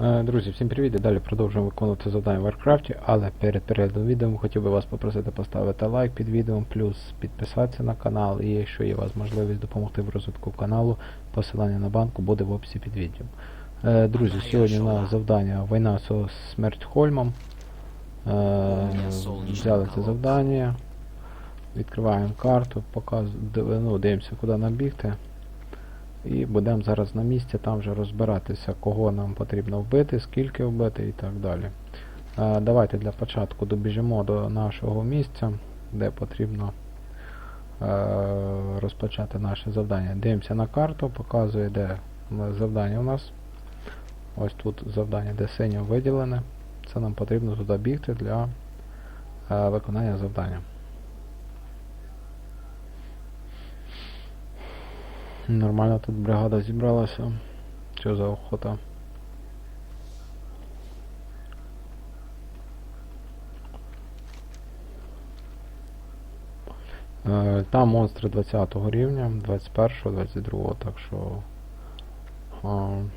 Е, Друзі, всім привіт! І далі продовжуємо виконувати завдання в Варкрафті, але перед переглядом відео хотів би вас попросити поставити лайк під відео, плюс підписатися на канал, і якщо є у вас можливість допомогти в розвитку каналу, посилання на банку буде в описі під відео. Е, Друзі, сьогодні на завдання Війна со смерть Хольмом. Е, Взяли це завдання. Відкриваємо карту, показ... ну, дивимося, куди нам бігти. І будемо зараз на місці там вже розбиратися, кого нам потрібно вбити, скільки вбити і так далі. Давайте для початку добіжимо до нашого місця, де потрібно е, розпочати наше завдання. Дивимося на карту, показує, де завдання у нас. Ось тут завдання, де синьо виділене. Це нам потрібно туди бігти для е, виконання завдання. Нормально тут бригада зібралася. Що за охота? Е, Там монстри 20 рівня, 21, 22, так що е,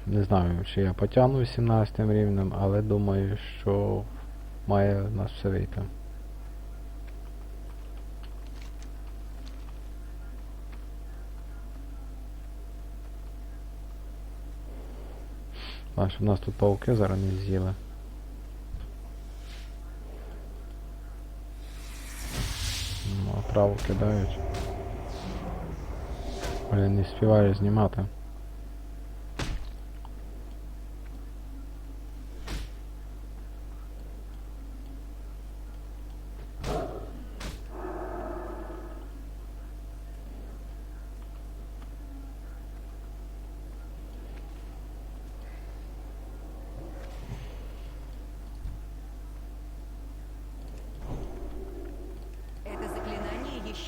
не знаю, чи я потягну 18 рівнем, але думаю, що має в нас все вийти. А, щоб нас тут пауки зараз не з'їли. Ну, а траву кидають. Блін, не співаю знімати.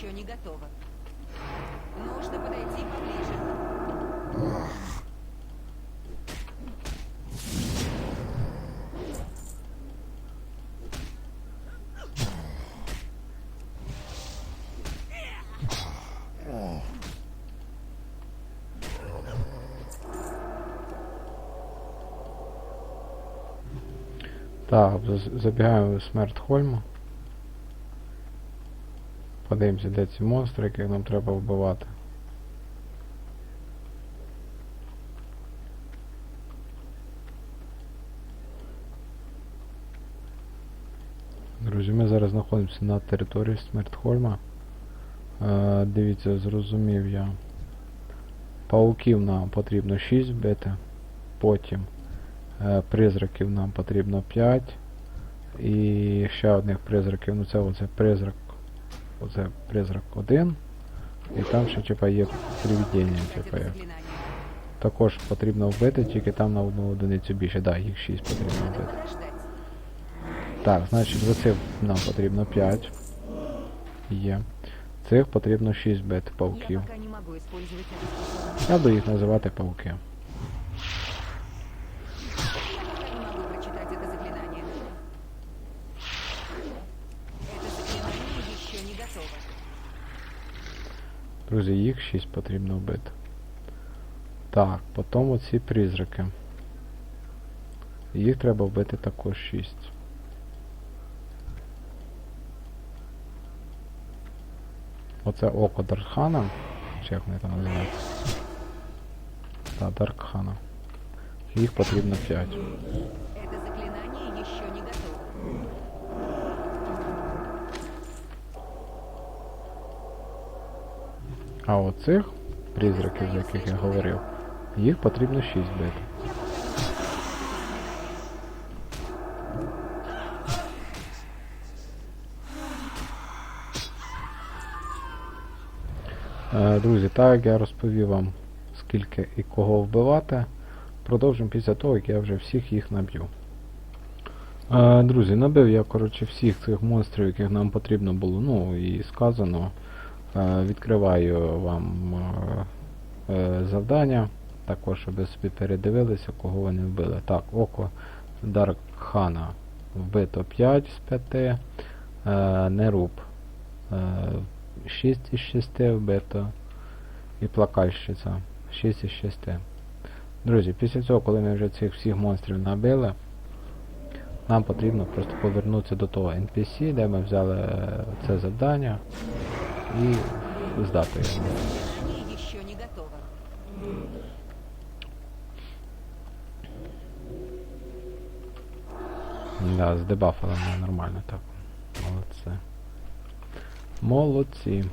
Еще не готово. Нужно подойти поближе. Так, забігаємо в смерть Хольма. Подивимося, де ці монстри, яких нам треба вбивати. Друзі, ми зараз знаходимося на території Смертхольма. Е, дивіться, зрозумів я. Пауків нам потрібно 6 вбити. Потім е, призраків нам потрібно 5. І ще одних призраків, ну це оце призрак. Оце призрак 1. І там ще типа є привідіння, типа заклинание. Також потрібно вбити, тільки там на одну одиницю більше. Да, їх 6 потрібно вбити. Так, значить за цих нам потрібно 5. Є. Цих потрібно 6 бити пауків. Я буду їх називати пауки. Друзі, їх 6 потрібно вбити. Так, потім оці призраки. Їх треба вбити також 6. Оце око Дархана. Чи як вони там називаються? Так, Даркхана. Їх потрібно 5. А оцих призраків, за яких я говорив, їх потрібно 6 бити. Е, Друзі, так я розповів вам, скільки і кого вбивати, продовжимо після того, як я вже всіх їх наб'ю. Е, Друзі, набив я коротше всіх цих монстрів, яких нам потрібно було, ну і сказано. Е, Відкриваю вам е, е, завдання, також щоб ви собі передивилися, кого вони вбили. Так, око Даркхана вбито 5 з 5, е, Неруб. Е, 6 із 6 вбито. І плакальщиця. 6 із 6. Друзі, після цього, коли ми вже цих всіх монстрів набили, нам потрібно просто повернутися до того NPC, де ми взяли це завдання і здати його. Да, здебафали мене нормально так. Молодці. Молодці.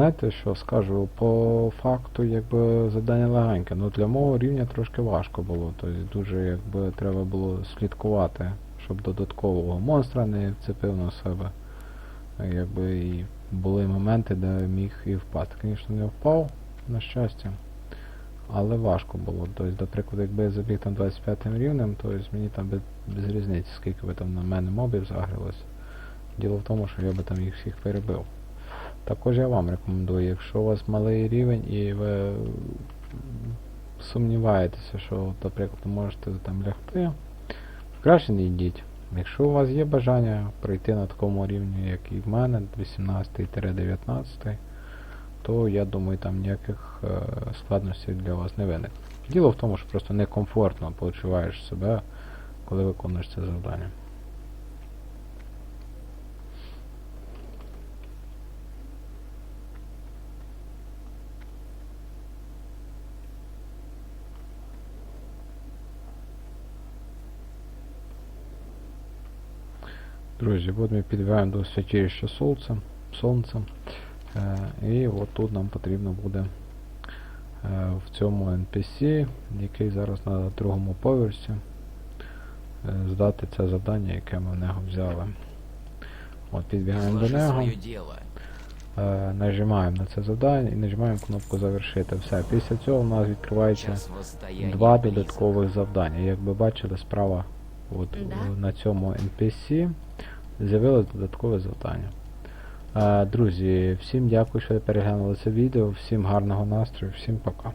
Знаєте що, скажу, по факту якби завдання легеньке, ну для мого рівня трошки важко було. Тобто дуже якби треба було слідкувати, щоб додаткового монстра не вцепив на себе. Якби і були моменти, де міг і впасти. Звісно, не впав, на щастя. Але важко було. Тобто, до прикладу, якби я забіг там 25 рівнем, то мені там без, без різниці, скільки би там на мене мобів загрілося. Діло в тому, що я би там їх всіх перебив. Також я вам рекомендую, якщо у вас малий рівень і ви сумніваєтеся, що, наприклад, можете там лягти, краще не йдіть. Якщо у вас є бажання пройти на такому рівні, як і в мене, 18-19, то я думаю, там ніяких е, складностей для вас не виникне. Діло в тому, що просто некомфортно почуваєш себе, коли виконуєш це завдання. Друзі, от ми підбираємо до святилища Сонця, Сонця. Е, і от тут нам потрібно буде е, в цьому NPC, який зараз на другому поверсі, е, здати це завдання, яке ми в нього взяли. От підбігаємо до нього, нажимаємо на це завдання і нажимаємо кнопку завершити. Все. Після цього у нас відкривається два додаткових завдання. Як ви бачили справа от, Да. на цьому NPC з'явилось додаткове завдання. Е, друзі, всім дякую, що ви переглянули це відео, всім гарного настрою, всім пока.